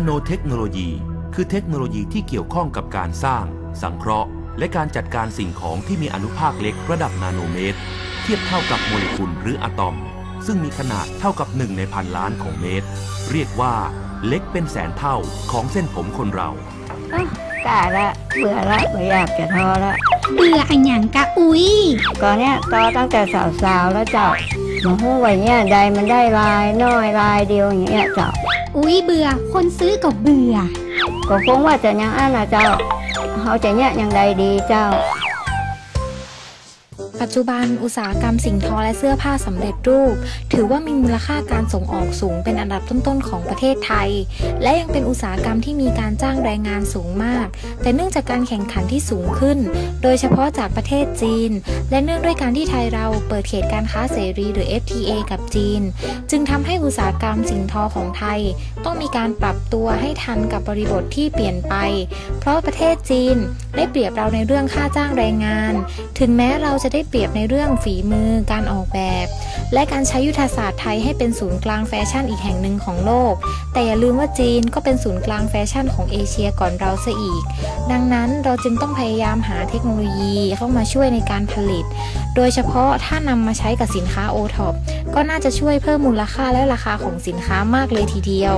นาโนเทคโนโลยี คือเทคโนโลยีที่เกี่ยวข้องกับการสร้าง สังเคราะห์ และการจัดการสิ่งของที่มีอนุภาคเล็กระดับนาโนเมตร เทียบเท่ากับโมเลกุลหรืออะตอม ซึ่งมีขนาดเท่ากับหนึ่งในพันล้านของเมตร เรียกว่าเล็กเป็นแสนเท่าของเส้นผมคนเรากล้าละเบื่อละไม่อยากจะทอละเบื่ออันหยังกะอุ๊ยก่อนเนี้ยตอตั้งแต่สาวๆแล้วเจ้ามาหู้ไว้เนี่ยใดมันได้ลายน้อยลายเดียวอย่างเงี้ยเจ้า อุ้ยเบื่อ คนซื้อก็เบื่อ ก็คงว่าจะยังอันนะเจ้าเขาจะเนี่ยยังใดดีเจ้า ปัจจุบันอุตสาหกรรมสิ่งทอและเสื้อผ้าสำเร็จรูป ถือว่ามีมูลค่าการส่งออกสูงเป็นอันดับต้นๆของประเทศไทย และยังเป็นอุตสาหกรรมที่มีการจ้างแรงงานสูงมาก แต่เนื่องจากการแข่งขันที่สูงขึ้น โดยเฉพาะจากประเทศจีน และเนื่องด้วยการที่ไทยเราเปิดเขตการค้าเสรีหรือ FTA กับจีน จึงทำให้อุตสาหกรรมสิ่งทอของไทย ต้องมีการปรับตัวให้ทันกับบริบทที่เปลี่ยนไป เพราะประเทศจีนได้เปรียบเราในเรื่องค่าจ้างแรงงาน ถึงแม้เราจะได้เปรียบในเรื่องฝีมือ การออกแบบ และการใช้ยุทธศาสตร์ไทยให้เป็นศูนย์กลางแฟชั่นอีกแห่งหนึ่งของโลก แต่อย่าลืมว่าจีนก็เป็นศูนย์กลางแฟชั่นของเอเชียก่อนเราซะอีก ดังนั้นเราจึงต้องพยายามหาเทคโนโลยีเข้ามาช่วยในการผลิต โดยเฉพาะถ้านำมาใช้กับสินค้าโอท็อปก็น่าจะช่วยเพิ่มมูลค่าและราคาของสินค้ามากเลยทีเดียว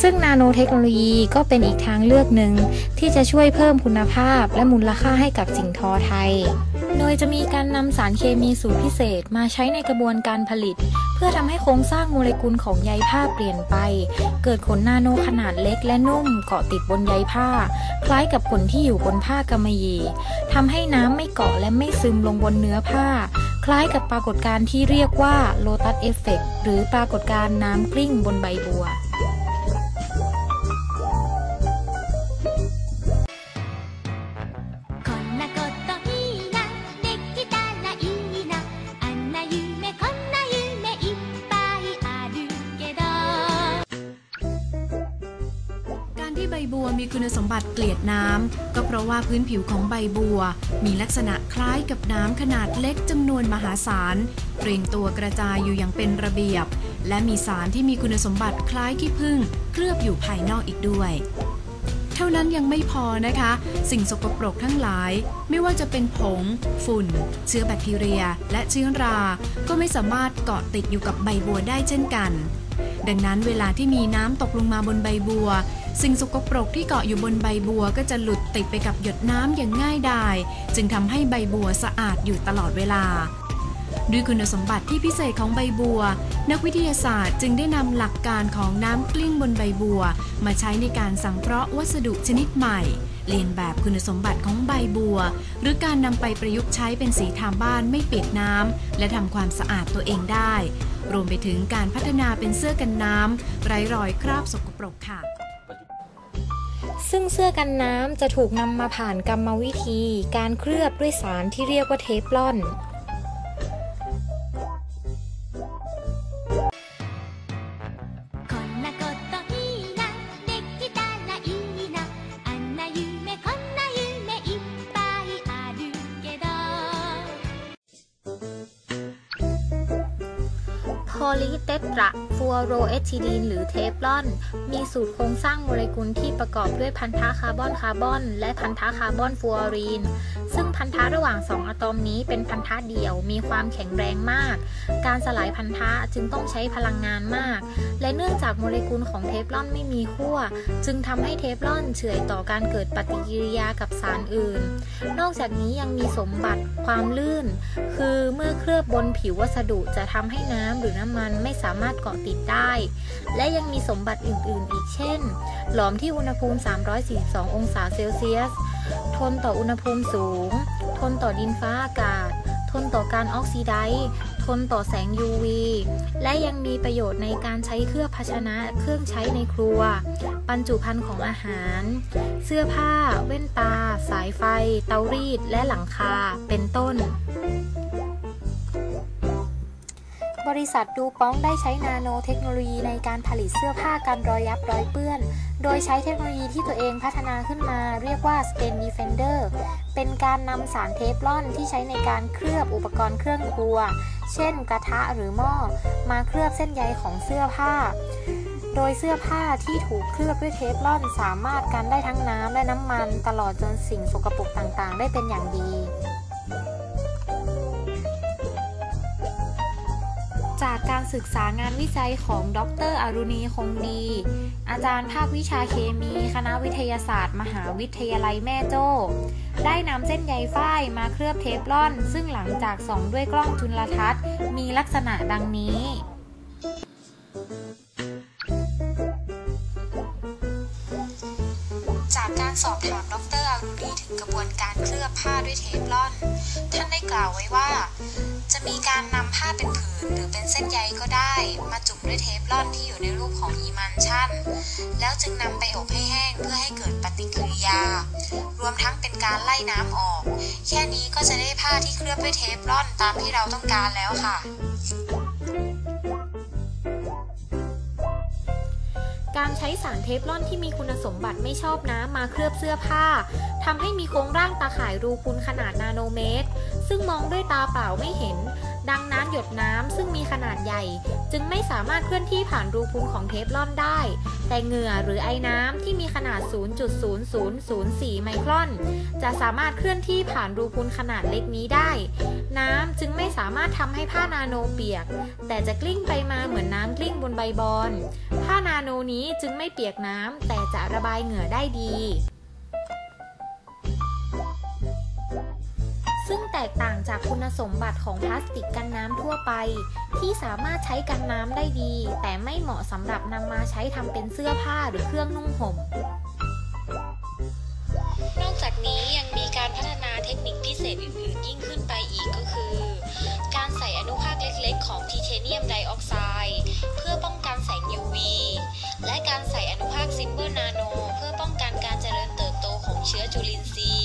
ซึ่งนาโนเทคโนโลยีก็เป็นอีกทางเลือกหนึ่งที่จะช่วยเพิ่มคุณภาพและมูลค่าให้กับสิ่งทอไทย โดยจะมีการนำสารเคมีสูตรพิเศษมาใช้ในกระบวนการผลิต เพื่อทำให้โครงสร้างโมเลกุลของใยผ้าเปลี่ยนไป เกิดขนนาโนขนาดเล็กและนุ่มเกาะติดบนใยผ้า คล้ายกับขนที่อยู่บนผ้ากำมะหยี่ทำให้น้ำไม่เกาะและไม่ซึมลงบนเนื้อผ้า คล้ายกับปรากฏการณ์ที่เรียกว่าโลตัสเอฟเฟกหรือปรากฏการณ์น้ำกลิ้งบนใบบัว มีคุณสมบัติเกลียดน้ำก็เพราะว่าพื้นผิวของใบบัว มีลักษณะคล้ายกับน้ำขนาดเล็กจำนวนมหาศาลเรียงตัวกระจายอยู่อย่างเป็นระเบียบ และมีสารที่มีคุณสมบัติคล้ายขี้ผึ้งเคลือบอยู่ภายนอกอีกด้วยเท่านั้นยังไม่พอนะคะ สิ่งสกปรกทั้งหลาย ไม่ว่าจะเป็นผง ฝุ่น เชื้อแบคทีเรีย และเชื้อรา ก็ไม่สามารถเกาะติดอยู่กับใบบัวได้เช่นกัน ดังนั้นเวลาที่มีน้ำตกลงมาบนใบบัว สิ่งสกปรกที่เกาะอยู่บนใบบัวก็จะหลุดติดไปกับหยดน้ำอย่างง่ายดาย จึงทำให้ใบบัวสะอาดอยู่ตลอดเวลา ด้วยคุณสมบัติที่พิเศษของใบบัว นักวิทยาศาสตร์จึงได้นำหลักการของน้ำกลิ้งบนใบบัว มาใช้ในการสังเคราะห์วัสดุชนิดใหม่ เรียนแบบคุณสมบัติของใบบัว หรือการนำไปประยุกต์ใช้เป็นสีทาบ้านไม่เปียกน้ำและทำความสะอาดตัวเองได้ รวมไปถึงการพัฒนาเป็นเสื้อกันน้ำไร้รอยคราบสกปรกค่ะซึ่งเสื้อกันน้ำจะถูกนำมาผ่านกรรมวิธี การเคลือบด้วยสารที่เรียกว่าเทฟลอน โรเอทิลีนหรือเทฟลอน มีสูตรโครงสร้างโมเลกุลที่ประกอบด้วยพันธะคาร์บอนคาร์บอน และพันธะคาร์บอนฟลูออรีน ซึ่งพันธะระหว่าง 2 อะตอมนี้เป็นพันธะเดี่ยวมีความแข็งแรงมาก การสลายพันธะจึงต้องใช้พลังงานมาก และเนื่องจากโมเลกุลของเทฟลอนไม่มีขั้วจึงทำให้เทฟลอนเฉื่อยต่อการเกิดปฏิกิริยากับสารอื่น นอกจากนี้ยังมีสมบัติความลื่น คือเมื่อเคลือบบนผิววัสดุจะทำให้น้ำหรือน้ำมันไม่สามารถเกาะติดได้และยังมีสมบัติอื่น ๆ อีกเช่น หลอมที่อุณหภูมิ 342 องศาเซลเซียส ทนต่ออุณหภูมิสูง ทนต่อดินฟ้าอากาศ ทนต่อการออกซิไดซ์ทนต่อแสง UV และยังมีประโยชน์ในการใช้เคลือบภาชนะเครื่องใช้ในครัว บรรจุภัณฑ์ของอาหาร เสื้อผ้า แว่นตา สายไฟ เตารีด และหลังคา เป็นต้น บริษัทดูป้องได้ใช้นาโนเทคโนโลยีในการผลิตเสื้อผ้ากันรอยยับรอยเปื้อน โดยใช้เทคโนโลยีที่ตัวเองพัฒนาขึ้นมาเรียกว่า Stain Defender เป็นการนำสารเทฟลอนที่ใช้ในการเคลือบอุปกรณ์เครื่องครัว เช่นกระทะหรือหม้อ มาเคลือบเส้นใยของเสื้อผ้า โดยเสื้อผ้าที่ถูกเคลือบด้วยเทฟลอนสามารถกันได้ทั้งน้ำและน้ำมัน ตลอดจนสิ่งสกปรกต่างๆ ได้เป็นอย่างดี จากการศึกษางานวิจัยของดรอรุณีคงดี อาจารย์ภาควิชาเคมีคณะวิทยาศาสตร์ มหาวิทยาลัยแม่โจ้ ได้นำเส้นใยฝ้ายมาเคลือบเทฟลอน ซึ่งหลังจากส่องด้วยกล้องจุลทรรศน์ มีลักษณะดังนี้ จากการสอบถามดรอารุณีถึงกระบวนการเคลือบผ้าด้วยเทฟลอน ท่านได้กล่าวไว้ว่า จะมีการนำผ้าเป็นผืนหรือเป็นเส้นใยก็ได้ มาจุ่มด้วยเทฟลอนที่อยู่ในรูปของอีมันชั่น แล้วจึงนำไปอบให้แห้งเพื่อให้เกิดปฏิกิริยา รวมทั้งเป็นการไล่น้ำออก แค่นี้ก็จะได้ผ้าที่เคลือบด้วยเทฟลอนตามที่เราต้องการแล้วค่ะ การใช้สารเทฟลอนที่มีคุณสมบัติไม่ชอบน้ำมาเคลือบเสื้อผ้าทำให้มีโครงร่างตาข่ายรูคุณขนาดนาโนเมตร ซึ่งมองด้วยตาเปล่าไม่เห็น ดังนั้นหยดน้ำซึ่งมีขนาดใหญ่ จึงไม่สามารถเคลื่อนที่ผ่านรูพุนของเทฟลอนได้ แต่เหงื่อหรือไอ้น้ำที่มีขนาด 0.0004 ไมครอน จะสามารถเคลื่อนที่ผ่านรูพุนขนาดเล็กนี้ได้ น้ำจึงไม่สามารถทำให้ผ้านาโนเปียก แต่จะกลิ้งไปมาเหมือนน้ำกลิ้งบนใบบอนผ้านาโนนี้จึงไม่เปียกน้ำแต่จะระบายเหงื่อได้ดี กต่างจากคุณสมบัติของพลาสติกกันน้ำทั่วไป ที่สามารถใช้กันน้ำได้ดี แต่ไม่เหมาะสำหรับนำมาใช้ทำเป็นเสื้อผ้าหรือเครื่องนุ่งห่ม นอกจากนี้ยังมีการพัฒนาเทคนิคพิเศษอื่นๆ ยิ่งขึ้นไปอีกก็คือ การใส่อนุภาคเล็กๆ ของทีเทเนียมไดออกไซด์เพื่อป้องกันแสง UV และการใส่อนุภาคซิลเวอร์นาโน เพื่อป้องกันการเจริญเติบโตของเชื้อจุลินทรีย์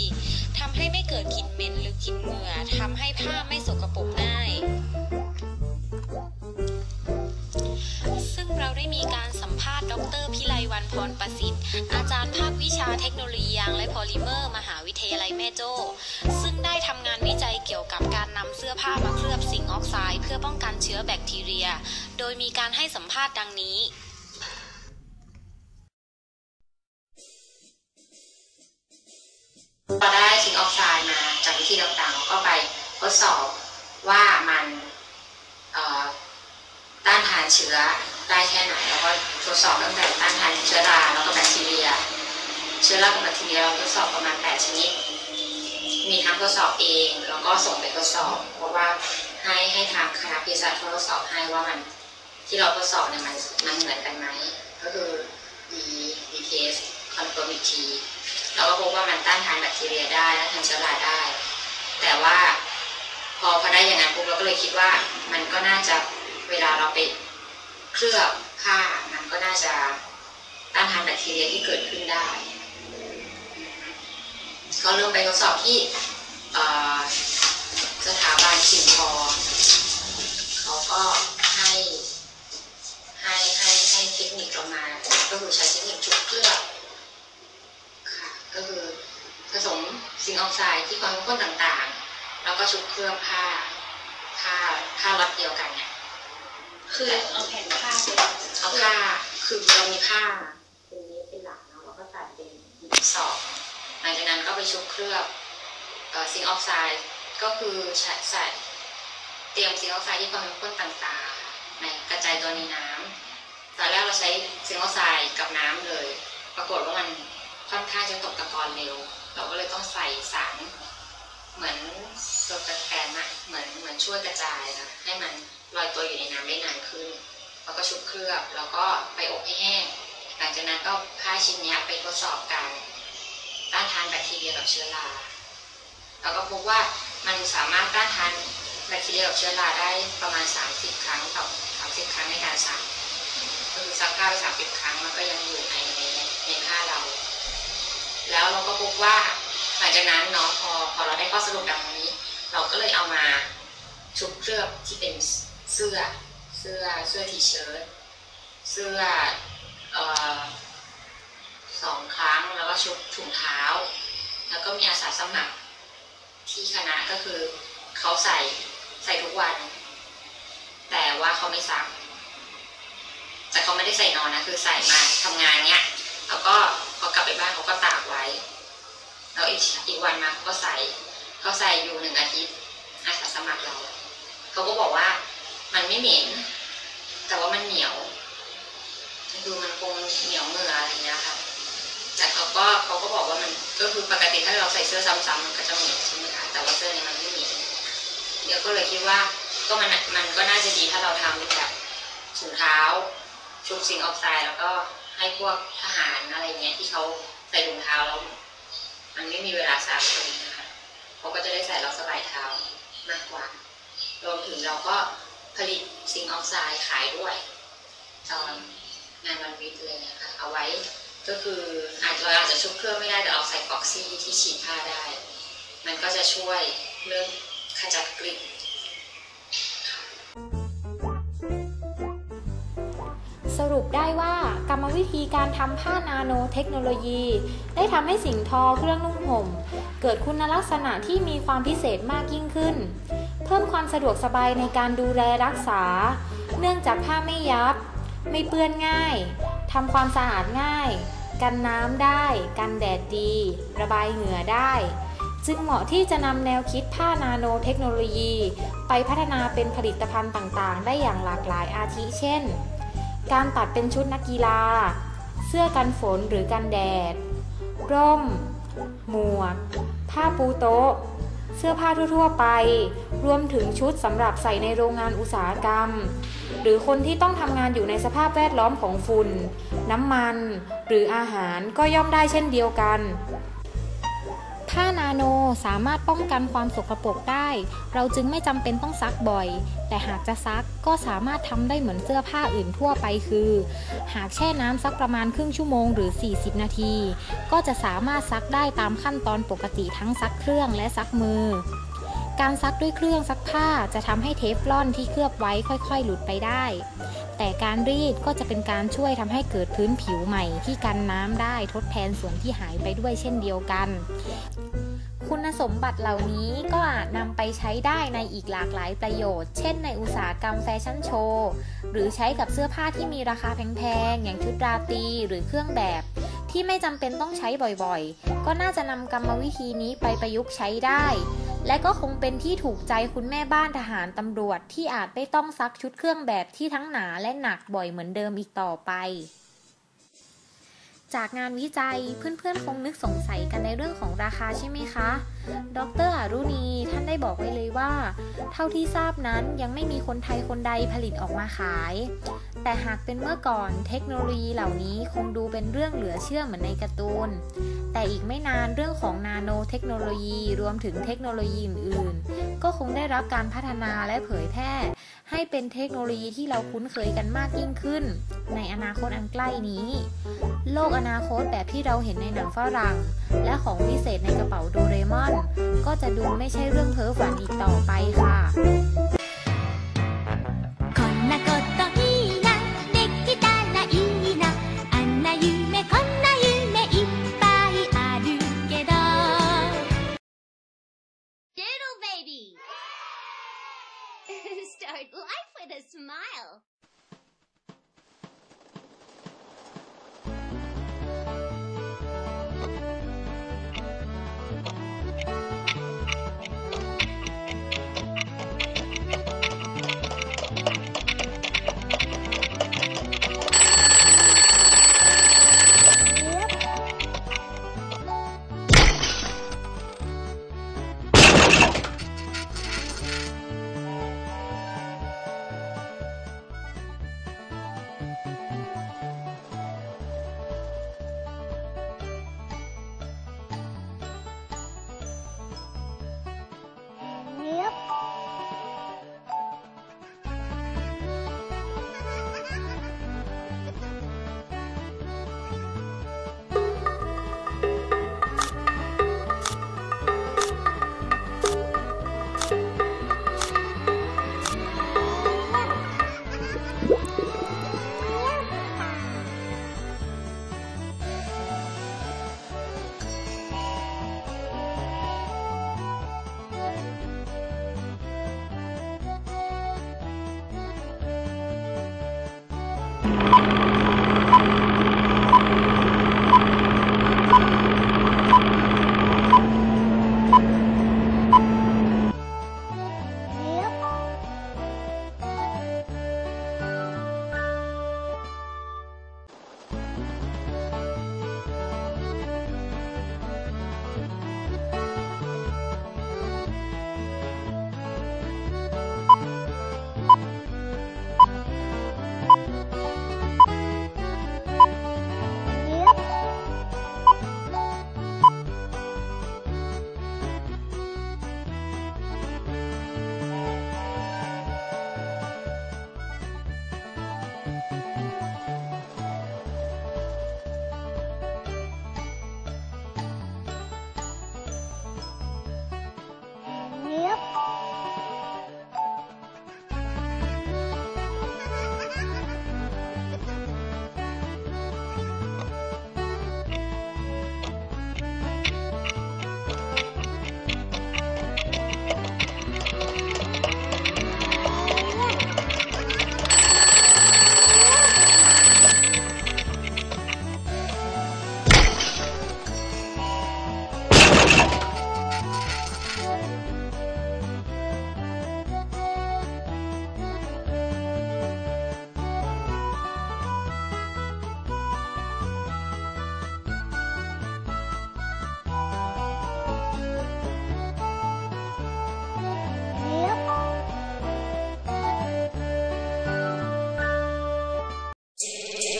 ำให้ไม่เกิดกลิ่นเหม็นหรือกลิ่นเหงื่อทำให้ผ้าไม่สกปรกง่าย ซึ่งเราได้มีการสัมภาษณ์ ดรพิไลวันพรประสิทธิ์ อาจารย์ภาควิชาเทคโนโลยียางและพอลิเมอร์ มหาวิทยาลัยแม่โจ้ซึ่งได้ทำงานวิจัยเกี่ยวกับการนำเสื้อผ้ามาเคลือบซิงออกไซด์เพื่อป้องกันเชื้อแบคทีเรีย โดยมีการให้สัมภาษณ์ดังนี้ พอได้ซิงออกไซด์มาจากวิธีต่างๆเราก็ไปทดสอบว่ามันต้านทานเชื้อได้แค่ไหนแล้วก็ทดสอบตั้งแต่ต้านทานเชื้อราแล้วก็แบคทีเรีย เชื้อรากับแบคทีเรียเราทดสอบประมาณ 8 ชนิด มีทั้งทดสอบเอง แล้วก็ส่งไปทดสอบ เพราะว่าให้ให้ทางคณะเภสัชทดสอบให้ว่ามันที่เราทดสอบเนี่ยมันมันเหมือนกันไหมก็คือดีดีเทสคอนเฟิร์มอีกที เราก็พบว่ามันต้านทานแบคทีเรียได้ต้านทานเชื้อราได้ แต่ว่าพอพอได้อย่างนั้นปุ๊บเราก็เลยคิดว่ามันก็น่าจะเวลาเราไปเคลือบผ้ามันก็น่าจะต้านทานแบคทีเรียที่เกิดขึ้นได้ ก็เริ่มไปทดสอบที่สถาบันชิมพอเขาก็ให้ให้ให้ให้เทคนิคเรามา ก็คือใช้เทคนิคชุบเคลือบ ก็คือผสมซิงค์ออกไซด์ที่ความเข้มข้นต่างๆ แล้วก็ชุบเคลือบผ้าผ้าผ้าล็อตเดียวกันเนี่ยคือเอาแผ่นผ้าไปเอาผ้าคือเรามีผ้าเป็นนี้เป็นหลักเนาะแล้วก็ใส่เป็นสอบหลังจากนั้นก็ไปชุบเคลือบซิงค์ออกไซด์ก็คือใช้ใส่เตรียมซิงค์ออกไซด์ที่ความเข้มข้นต่างๆในกระจายตัวในน้ำตอนแรกเราใช้ซิงค์ออกไซด์กับน้ำเลย ปรากฏว่ามัน ค่อนข้างจะตกตะกอนเร็ว เราก็เลยต้องใส่สารเหมือนโซลาแกนอะเหมือนเหมือนช่วยกระจายค่ะให้มันลอยตัวอยู่ในน้ำได้นานขึ้น แล้วก็ชุบเคลือบแล้วก็ไปอบให้แห้ง หลังจากนั้นก็ผ้าชิ้นเนี้ยไปทดสอบการต้านทานแบคทีเรียกับเชื้อราเราก็พบว่ามันสามารถต้านทานแบคทีเรียกับเชื้อราได้ประมาณ 30 ครั้งต่อ30 ครั้งในการซักก็คือซักผ้าไป30 ครั้งมันก็ยังอยู่ในในในผ้าเรา แล้วเราก็พบว่าหลังจากนั้นเนาะพอพอเราได้ข้อสรุปดังนี้ เราก็เลยเอามาชุบเคลือบที่เป็นเสื้อเสื้อเสื้อทีเชิ้ตเสื้ออสองครั้งแล้วก็ชุบถุงเท้า แล้วก็มีอาสาสมัครที่คณะก็คือเขาใส่ใส่ทุกวัน แต่ว่าเขาไม่ซักแต่แต่เขาไม่ได้ใส่นอนนะคือใส่มาทำงานเนี้ยแล้วก็ พอกลับไปบ้านเขาก็ตากไว้ แล้วอีกอีกวันมาเขาก็ใส่เขาใส่อยู่หนึ่งอาทิตย์อาสาสมัครเราเขาก็บอกว่ามันไม่เหม็น แต่ว่ามันเหนียวคือมันคงเหนียวเหงื่ออะไรอย่างเงี้ยค่ะแต่เขาก็เขาก็บอกว่ามันก็คือปกติถ้าเราใส่เสื้อซ้ำๆมันก็จะเหม็นใช่ไหมคะแต่ว่าเสื้อนี้มันไม่เหม็นเดี๋ยวก็เลยคิดว่าก็มันมันก็น่าจะดีถ้าเราทำแบบถุงเท้า ชุบซิงออกไซด์แล้วก็ให้พวกทหารอะไรเงี้ยที่เขาใส่ถุงเท้าแล้วมันไม่มีเวลาซักเลยนะคะเขาก็จะได้ใส่แล้วสบายเท้ามากกว่า รวมถึงเราก็ผลิตซิงออกไซด์ขายด้วยตอนงานวันวิทย์เลยนะคะเอาไว้ก็คืออาจจะอาจจะชุบเครื่องไม่ได้แต่เราใส่ฟ็อกซี่ที่ฉีดผ้าได้ มันก็จะช่วยเรื่องขจัดกลิ่น สรุปได้ว่ากรรมวิธีการทำผ้านาโนเทคโนโลยี ได้ทำให้สิ่งทอเครื่องนุ่งห่ม เกิดคุณลักษณะที่มีความพิเศษมากยิ่งขึ้น เพิ่มความสะดวกสบายในการดูแลรักษา เนื่องจากผ้าไม่ยับ ไม่เปื้อนง่ายทำความสะอาดง่าย กันน้ำได้ กันแดดดี ระบายเหงื่อได้ จึงเหมาะที่จะนำแนวคิดผ้านาโนเทคโนโลยี ไปพัฒนาเป็นผลิตภัณฑ์ต่างๆ ได้อย่างหลากหลายอาทิเช่น การตัดเป็นชุดนักกีฬา เสื้อกันฝนหรือกันแดด ร่ม หมวก ผ้าปูโต๊ะ เสื้อผ้าทั่วๆไป รวมถึงชุดสำหรับใส่ในโรงงานอุตสาหกรรม หรือคนที่ต้องทำงานอยู่ในสภาพแวดล้อมของฝุ่น น้ำมัน หรืออาหารก็ย่อมได้เช่นเดียวกัน ผ้านาโนสามารถป้องกันความสกปรกได้ เราจึงไม่จำเป็นต้องซักบ่อย แต่หากจะซักก็สามารถทำได้เหมือนเสื้อผ้าอื่นทั่วไปคือ หากแช่น้ำสักประมาณครึ่งชั่วโมงหรือ 40 นาที ก็จะสามารถซักได้ตามขั้นตอนปกติทั้งซักเครื่องและซักมือ การซักด้วยเครื่องซักผ้าจะทำให้เทฟลอนที่เคลือบไว้ค่อยๆ หลุดไปได้ แต่การรีดก็จะเป็นการช่วยทำให้เกิดพื้นผิวใหม่ที่กันน้ำได้ทดแทนส่วนที่หายไปด้วยเช่นเดียวกัน คุณสมบัติเหล่านี้ก็อาจนำไปใช้ได้ในอีกหลากหลายประโยชน์ เช่นในอุตสาหกรรมแฟชั่นโชว์หรือใช้กับเสื้อผ้าที่มีราคาแพงๆ อย่างชุดราตรีหรือเครื่องแบบที่ไม่จำเป็นต้องใช้บ่อยๆ ก็น่าจะนำกรรมวิธีนี้ไปประยุกต์ใช้ได้ และก็คงเป็นที่ถูกใจคุณแม่บ้านทหารตำรวจที่อาจไม่ต้องซักชุดเครื่องแบบที่ทั้งหนาและหนักบ่อยเหมือนเดิมอีกต่อไป จากงานวิจัยเพื่อนๆ คงนึกสงสัยกันในเรื่องของราคาใช่ไหมคะ ดรอรุณีท่านได้บอกไว้เลยว่า เท่าที่ทราบนั้นยังไม่มีคนไทยคนใดผลิตออกมาขาย แต่หากเป็นเมื่อก่อนเทคโนโลยีเหล่านี้คงดูเป็นเรื่องเหลือเชื่อเหมือนในการ์ตูน แต่อีกไม่นานเรื่องของนาโนเทคโนโลยีรวมถึงเทคโนโลยีอื่นๆ ก็คงได้รับการพัฒนาและเผยแพร่ ให้เป็นเทคโนโลยีที่เราคุ้นเคยกันมากยิ่งขึ้น ในอนาคตอันใกล้นี้ โลกอนาคตแบบที่เราเห็นในหนังฝรั่ง และของวิเศษในกระเป๋าโดเรมอน ก็จะดูไม่ใช่เรื่องเพ้อฝันอีกต่อไปค่ะ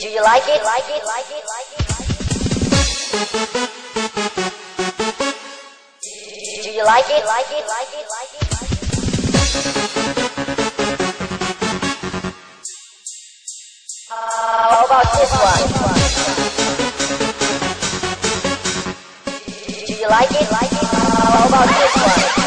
you like it? Like it? Like it? Like it? Do you like it? Like it? Like it? Like it? How about this one? Do you like it? Like it? How about this one?